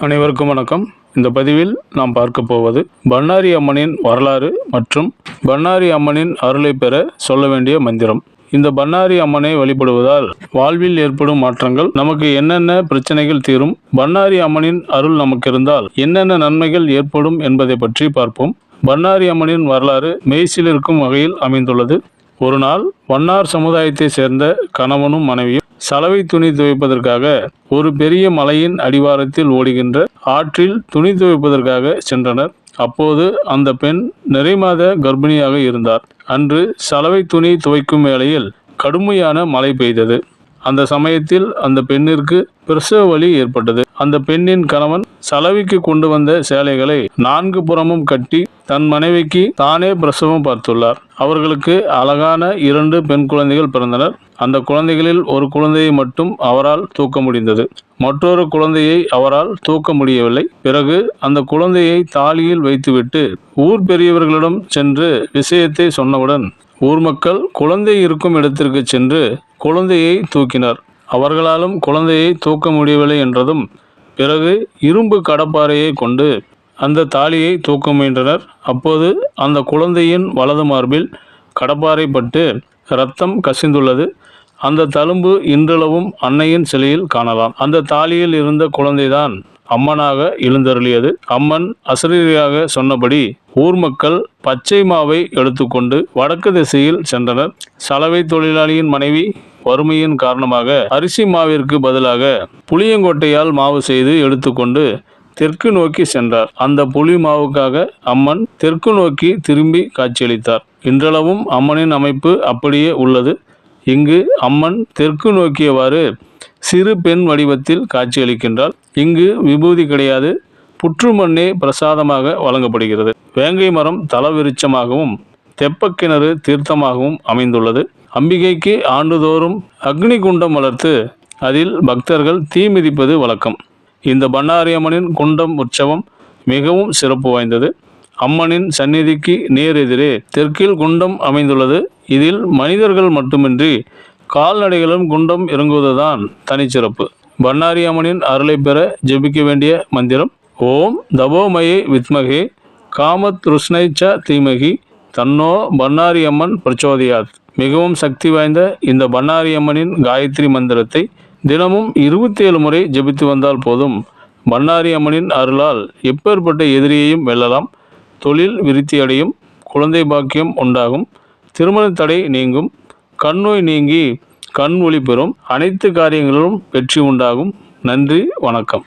அனைவருக்கும் வணக்கம். இந்த பதிவில் நாம் பார்க்க போவது பண்ணாரி அம்மனின் வரலாறு மற்றும் பண்ணாரி அம்மனின் அருளை பெற சொல்ல வேண்டிய மந்திரம். இந்த பண்ணாரி அம்மனை வழிபடுவதால் வாழ்வில் ஏற்படும் மாற்றங்கள் நமக்கு என்னென்ன பிரச்சனைகள் தீரும் பண்ணாரி அம்மனின் அருள் நமக்கு இருந்தால் என்னென்ன நன்மைகள் ஏற்படும் என்பதை பற்றி பார்ப்போம். பண்ணாரி அம்மனின் வரலாறு மெய்சிலிருக்கும் வகையில் அமைந்துள்ளது. ஒரு நாள் வண்ணார் சமுதாயத்தை சேர்ந்த கணவனும் மனைவியும் சலவை துணி துவைப்பதற்காக ஒரு பெரிய மலையின் அடிவாரத்தில் ஓடுகின்ற ஆற்றில் துணி துவைப்பதற்காக சென்றனர். அப்போது அந்த பெண் நிறைமாத கர்ப்பிணியாக இருந்தார். அன்று சலவை துணி துவைக்கும் வேளையில் கடுமையான மழை பெய்தது. அந்த சமயத்தில் அந்த பெண்ணிற்கு பிரசவ வலி ஏற்பட்டது. அந்த பெண்ணின் கணவன் சலவைக்கு கொண்டு வந்த சேலைகளை நான்கு புறமும் கட்டி தன் மனைவிக்கு தானே பிரசவம் பார்த்துள்ளார். அவர்களுக்கு அழகான இரண்டு பெண் குழந்தைகள் பிறந்தனர். அந்த குழந்தைகளில் ஒரு குழந்தையை மட்டும் அவரால் தூக்க முடிந்தது. மற்றொரு குழந்தையை அவரால் தூக்க முடியவில்லை. பிறகு அந்த குழந்தையை தாலியில் வைத்துவிட்டு ஊர் பெரியவர்களிடம் சென்று விஷயத்தை சொன்னவுடன் ஊர் மக்கள் குழந்தை இருக்கும் இடத்திற்கு சென்று குழந்தையை தூக்கினர். அவர்களாலும் குழந்தையை தூக்க முடியவில்லை என்றதும் பிறகு இரும்பு கடப்பாறையை கொண்டு அந்த தாலியை தூக்க முயன்றனர். அப்போது அந்த குழந்தையின் வலது மார்பில் கடப்பாறை பட்டு இரத்தம் கசிந்துள்ளது. அந்த தழும்பு இன்றளவும் அன்னையின் சிலையில் காணலாம். அந்த தாலியில் இருந்த குழந்தைதான் அம்மனாக எழுந்தருளியது. அம்மன் அசரீரியாக சொன்னபடி ஊர் மக்கள் பச்சை மாவை எடுத்துக்கொண்டு வடக்கு திசையில் சென்றனர். சலவை தொழிலாளியின் மனைவி வறுமையின் காரணமாக அரிசி மாவிற்கு பதிலாக புளியங்கொட்டையால் மாவு செய்து எடுத்துக்கொண்டு தெற்கு நோக்கி சென்றார். அந்த புலி மாவுக்காக அம்மன் தெற்கு நோக்கி திரும்பி காட்சியளித்தார். இன்றளவும் அம்மனின் அமைப்பு அப்படியே உள்ளது. இங்கு அம்மன் தெற்கு நோக்கியவாறு சிறு பெண் வடிவத்தில் காட்சியளிக்கின்றாள் இங்கு விபூதி கிடையாது புற்றுமண்ணே பிரசாதமாக வழங்கப்படுகிறது. வேங்கை மரம் தலவிருச்சமாகவும் தெப்பக்கிணறு தீர்த்தமாகவும் அமைந்துள்ளது. அம்பிகைக்கு ஆண்டுதோறும் அக்னி குண்டம் வளர்த்து அதில் பக்தர்கள் தீ மிதிப்பது வழக்கம். இந்த பண்ணாரி அம்மனின் குண்டம் உற்சவம் மிகவும் சிறப்பு வாய்ந்தது. அம்மனின் சந்நிதிக்கு நேர் எதிரே தெற்கில் குண்டம் அமைந்துள்ளது. இதில் மனிதர்கள் மட்டுமின்றி கால்நடைகளும் குண்டம் இறங்குவதுதான் தனிச்சிறப்பு. பண்ணாரி அம்மனின் அருளை பெற ஜெபிக்க வேண்டிய மந்திரம் ஓம் தபோமயே வித்மகே காமத் ருஷ்ணை தீமகி தன்னோ பண்ணாரி அம்மன் பிரச்சோதியாத். மிகவும் சக்தி வாய்ந்த இந்த பண்ணாரி அம்மனின் காயத்ரி மந்திரத்தை தினமும் இருபத்தி ஏழு முறை ஜெபித்து வந்தால் போதும். பண்ணாரி அம்மனின் அருளால் எப்பேற்பட்ட எதிரியையும் வெல்லலாம். தொழில் விருத்தியடையும் குழந்தை பாக்கியம் உண்டாகும். திருமண தடை நீங்கும். கண்ணோய் நீங்கி கண் ஒளி பெறும் அனைத்து காரியங்களிலும் வெற்றி உண்டாகும். நன்றி வணக்கம்.